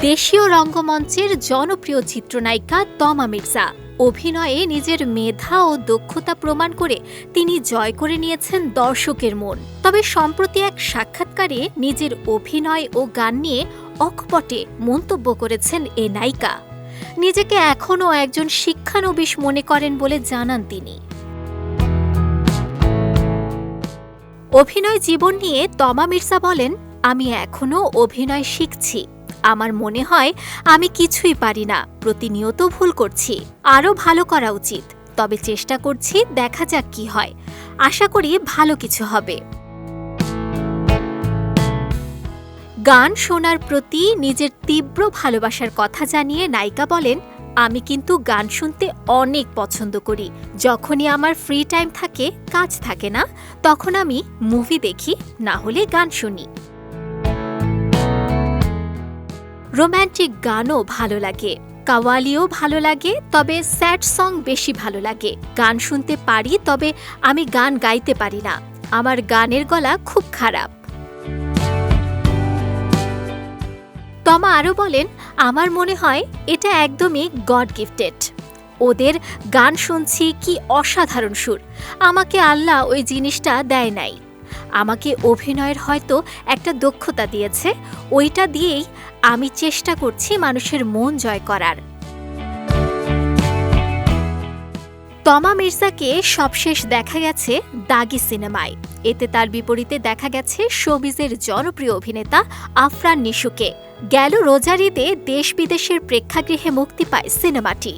দেশীয় রঙ্গমঞ্চের জনপ্রিয় চিত্রনায়িকা তমা মির্জা। অভিনয়ে নিজের মেধা ও দক্ষতা প্রমাণ করে তিনি জয় করে নিয়েছেন দর্শকের মন। তবে সম্প্রতি এক সাক্ষাৎকারে নিজের অভিনয় ও গান নিয়ে অকপটে মন্তব্য করেছেন এ নায়িকা। নিজেকে এখনও একজন শিক্ষানবিশ মনে করেন বলে জানান তিনি। অভিনয় জীবন নিয়ে তমা মির্জা বলেন আমি এখনও অভিনয় শিখছি। আমার মনে হয় আমি কিছুই পারি না। প্রতিনিয়ত ভুল করছি। আরও ভালো করা উচিত। তবে চেষ্টা করছি, দেখা যাক কি হয়। আশা করি ভালো কিছু হবে। গান শোনার প্রতি নিজের তীব্র ভালোবাসার কথা জানিয়ে নায়িকা বলেন, আমি কিন্তু গান শুনতে অনেক পছন্দ করি। যখনই আমার ফ্রি টাইম থাকে, কাজ থাকে না, তখন আমি মুভি দেখি, না হলে গান শুনি। রোম্যান্টিক গানও ভালো লাগে। কাওয়ালিও ভালো লাগে, তবে স্যাড সং বেশি ভালো লাগে। গান শুনতে পারি, তবে আমি গান গাইতে পারি না। আমার গানের গলা খুব খারাপ। তমা আরও বলেন, আমার মনে হয় এটা একদমই গড গিফটেড। ওদের গান শুনছি কি অসাধারণ সুর। আমাকে আল্লাহ ওই জিনিসটা দেয় নাই। আমাকে অভিনয়ের হয়তো একটা দক্ষতা দিয়েছে, ওইটা দিয়েই আমি চেষ্টা করছি মানুষের মন জয় করার। তমা মির্জাকে সবশেষ দেখা গেছে দাগি সিনেমায়। এতে তার বিপরীতে দেখা গেছে শোবিজের জনপ্রিয় অভিনেতা আফরান নিশুকে। গেল রোজারিতে দেশ বিদেশের প্রেক্ষাগৃহে মুক্তি পায় সিনেমাটি।